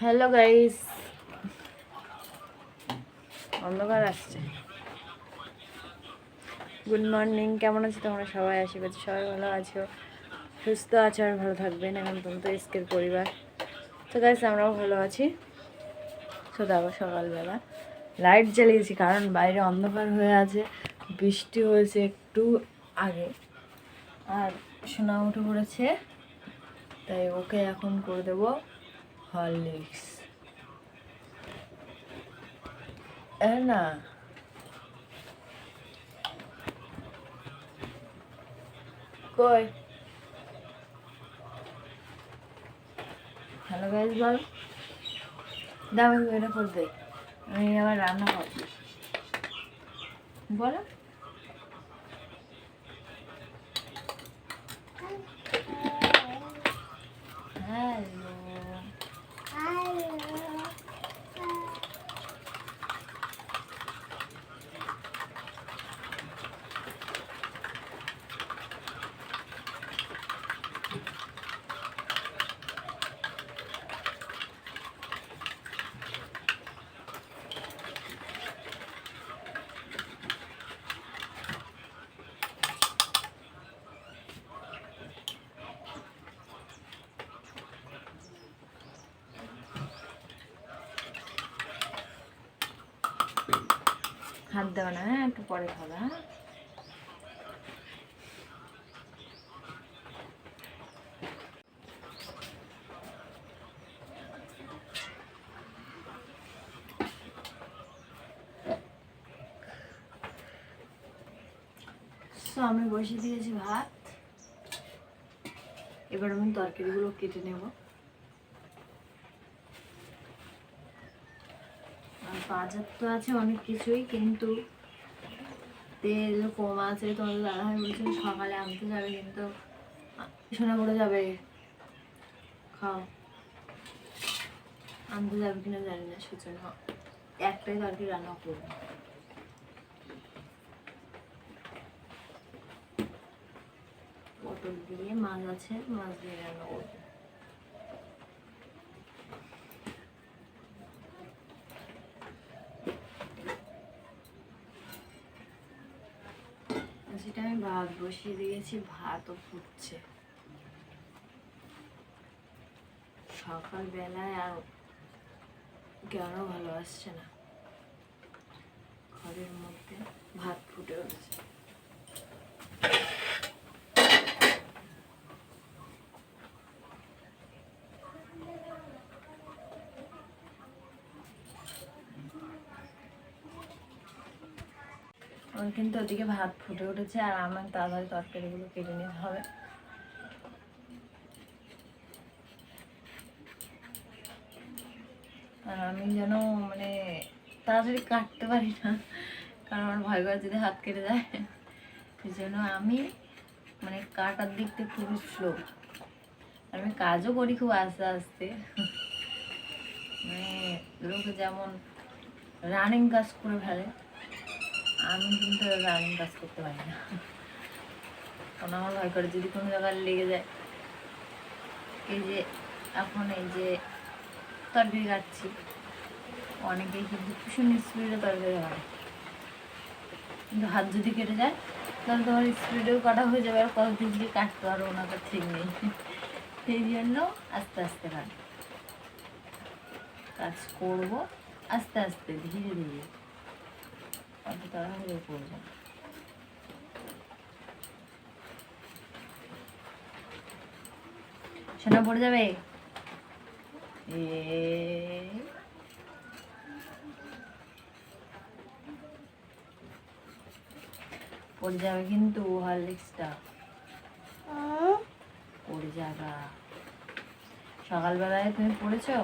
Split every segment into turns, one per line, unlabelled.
Hello guys. অন্ধকার আসছে। Good morning, কেমন আছো তোমরা? সবাই আশা করছি সবাই ভালো আছো, সুস্থ আছো আর ভালো থাকবেন এখন তুমি তো এসকের পরিবার। তো গাইস, আমরাও ভালো আছি। তো দেখো সকালবেলা লাইট জ্বালিয়েছি, কারণ বাইরে অন্ধকার হয়ে আছে, বৃষ্টি হয়েছে একটু আগে। আর সোনা উঠে পড়েছে, তাই ওকে এখন করে দেবো। হরলিক্স না কই? হ্যালো গাইজ বল। দাম এটা করে দেই আমি আবার রান্না করব। বলো হ্যালো হাত দেওয়া না হ্যাঁ একটু পরে খাবা হ্যাঁ। আমি বসে দিয়েছি ভাত। এবার আমি তরকারিগুলো কেটে নেব। বাজার তো আছে অনেক কিছুই, কিন্তু তেল কম আছে তোমাদের দাদাভাই বলছে সকালে আনতে যাবে, কিন্তু শোনা পড়ে যাবে। খাও। আনতে যাবে কিনা জানি না সেজন্য একটাই তরকারি রান্না করব। পটল দিয়ে মাছ আছে, মাছ দিয়ে রান্না করব সেটা আমি ভাত বসিয়ে দিয়েছি, ভাতও ফুটছে। সকালবেলায় আর কেন ভালো আসছে না। ঘরের মধ্যে ভাত ফুটে উঠছে। কিন্তু ওদিকে ভাত ফুটে উঠেছে আর আমার তাড়াতাড়ি তরকারিগুলো কেটে নিতে হবে। আর আমি যেন মানে তাড়াতাড়ি কাটতে পারি না, কারণ আমার ভয় করে যদি হাত কেটে যায়। সেই জন্য আমি মানে কাটার দিক থেকে খুবই স্লো আমি কাজও করি খুব আস্তে আস্তে। মানে লোকে যেমন রানিং কাজ করে ফেলে আমি কিন্তু রানিং কাজ করতে পারি না। কারণ আমার ভয় করে যদি কোনো জায়গায় লেগে যায়। এই যে এখন এই যে তরকারি কাটছি, অনেকেই কিন্তু ভীষণ স্পিডে তরকারি হয় কিন্তু হাত যদি কেটে যায়, তাহলে তোমার স্পিডেও কাটা হয়ে যাবে, আর কতদিন দিয়ে কাটতে পারব না তো ঠিক নেই। সেই জন্য আস্তে আস্তে কাট কাজ করব, আস্তে আস্তে, ধীরে ধীরে। অত তাড়াহুড়ো। সোনা পড়ে যাবে পড়ে যাবে কিন্তু হরলিক্সটা পড়ে যাবা সকালবেলায় তুমি পড়েছো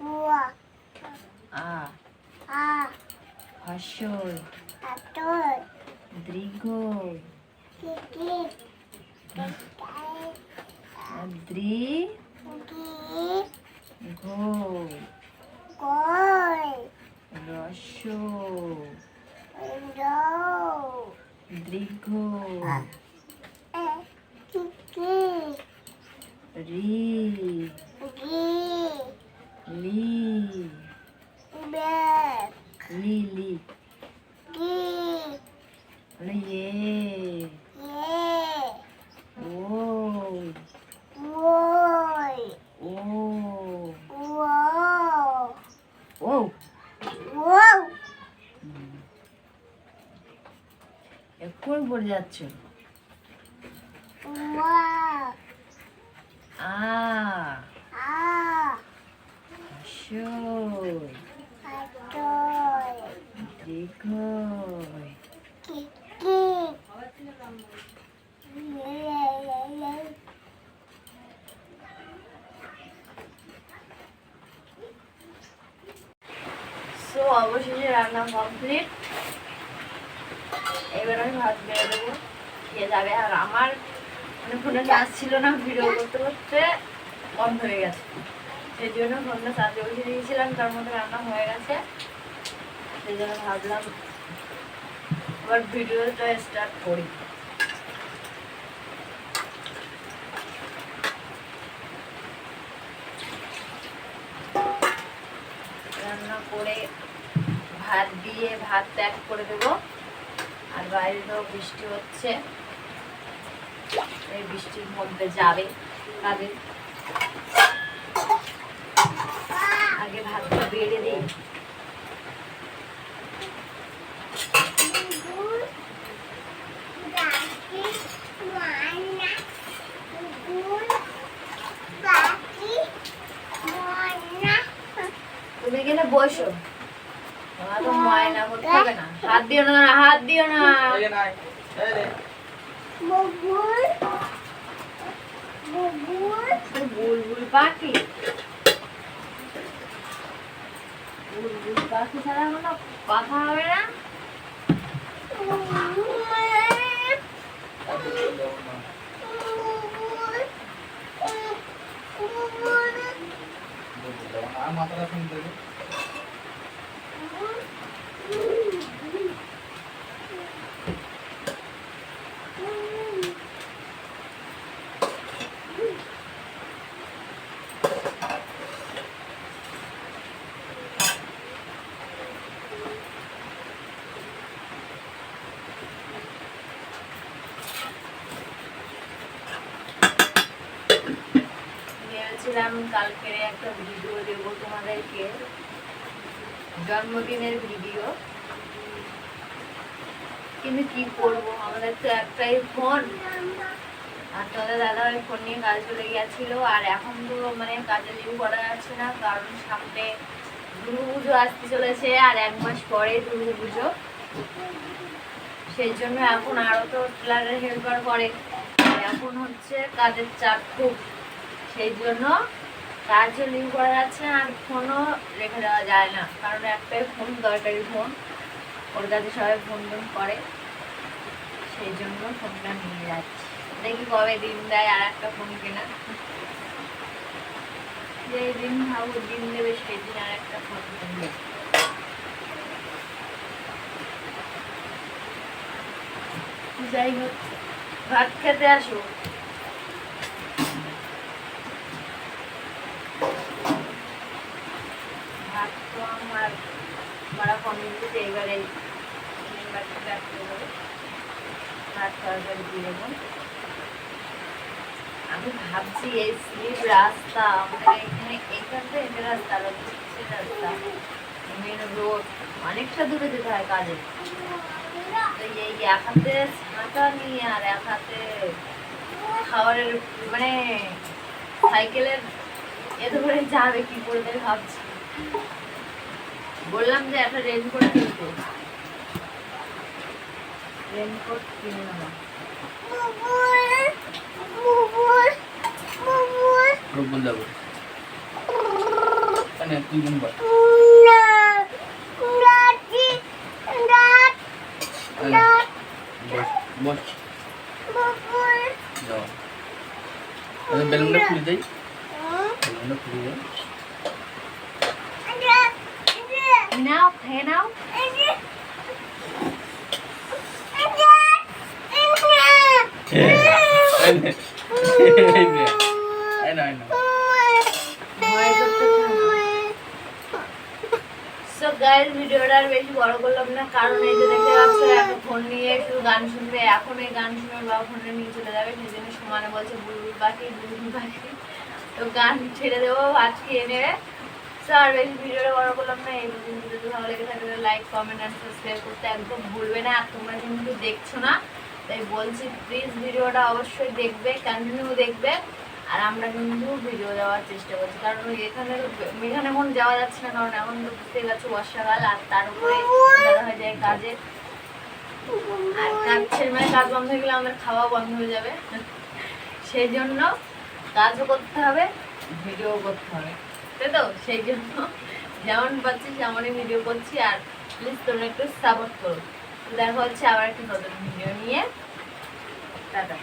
ও আ বলেছো আ হর্ষই দীর্ঘ দ্রি ঘো রস্য দীর্ঘ রি লি লি লি বলো ইয়ে ও ও ও হুম। এক্ষুনি পড়ে যাচ্ছ? সো অবশেষে রান্না কমপ্লিট এবার আমি ভাত বেড়ে দেবো, খেয়ে যাবে। আর আমার মানে ফোনে চার্জ ছিল না, ভিডিও করতে করতে বন্ধ হয়ে গেছে। সেই জন্য ফোনটা চার্জে বসে দিয়েছিলাম, তার মধ্যে রান্না হয়ে গেছে। সেই জন্য ভাবলাম এবার ভিডিওটা স্টার্ট করি। দিয়ে ভাত প্যাক করে দেবো। আর বাইরে তো বৃষ্টি হচ্ছে। এই বৃষ্টির মধ্যে যাবে কাজে আগে ভাতটা বেড়ে দিই। তুমি এখানে বসো। হাত দিও না হাত দিও না। বুলবুল পাখি। বুলবুল পাখি ছাড়া কোনো কথা হবে না। ভেবেছিলাম কালকে একটা ভিডিও দেবো তোমাদেরকে। জন্মদিনের ভিডিও কিন্তু কি করব? আমাদের তো একটাই ফোন। আর তোমাদের দাদা ওই ফোন নিয়ে কাজ চলে গেছিল আর এখন তো মানে কাজে লিভ করা যাচ্ছে না, কারণ সামনে দুর্গা আসতে চলেছে আর এক মাস পরে দুর্গা পুজো। সেই জন্য এখন আরও তো টেলারের হেল্পার করে। এখন হচ্ছে কাজের চাপ খুব। সেই জন্য কাজও লিভ করা যাচ্ছে, আর ফোনও রেখে দেওয়া যায় না। কারণ একটাই ফোন দরকারি ফোন ওর কাছে সবাই ফোন টোন করে। সেই জন্য ফোনটা নিয়ে যাচ্ছি। দেখি কবে দিন দেয় আর একটা ফোন কেনা। যেই দিন ভাবো দিন দেবে, সেই দিন আর একটা ফোন কিনবে। যাই হোক, ভাত খেতে আসো ভাত তো আমার তরকারি দিয়ে দেবো। আমি ভাবছি এই স্লিপ রাস্তা আমাদের এখানে এখান মেন রোড, অনেকটা দূরে যেতে হয় কাজে। এই এক হাতে ছাতা নিয়ে আর এক হাতে খাবারের মানে সাইকেলের এত করে যাবে কি করে ভাবছি। বললাম যে একটা রেনকোট কিনতে। রেনকোট কিনে নেব।
রূপবল যাব বস বস। যাও। বেলুনটা খুলে দেই। বেলুনটা খুলে দেই
নাও খেয়ে নাও ভিডিওটা আর বেশি বড় করলাম না, কারণ এই যে দেখতে পাচ্ছ, এখন ফোন নিয়ে শুধু গান শুনবে, এখন এই গান শুনে বাবা ফোনটা নিয়ে চলে যাবে, সেই জন্য সমানে বলছে বুলবুল পাখি বুলবুল পাখি তো গান ছেড়ে দেবো খেয়ে নেবে সো আর বেশি ভিডিওটা বড় করলাম না, এই যদি ভালো লেগে থাকলে লাইক কমেন্ট অ্যান্ড সাবস্ক্রাইব করতে একদম ভুলবে না। আর তোমরা কিন্তু দেখছ না, তাই বলছি প্লিজ ভিডিওটা অবশ্যই দেখবে কন্টিনিউ দেখবে। আর আমরা কিন্তু ভিডিও দেওয়ার চেষ্টা করছি, কারণ এখানে এখানে এখন যাওয়া যাচ্ছে না, কারণ এখন তো বুঝতে পারছ বর্ষাকাল, আর তার উপরে হয়ে যায় কাজে। আর কাজ ছেড়ে মানে কাজ বন্ধ হয়ে গেলে আমাদের খাওয়া বন্ধ হয়ে যাবে। সেই জন্য কাজও করতে হবে, ভিডিও করতে হবে। তাই তো সেই জন্য যেমন পাচ্ছি তেমনই ভিডিও করছি, আর প্লিজ তোমরা একটু সাপোর্ট করো। দেখা হচ্ছে আবার একটি নতুন ভিডিও নিয়ে। টাটা।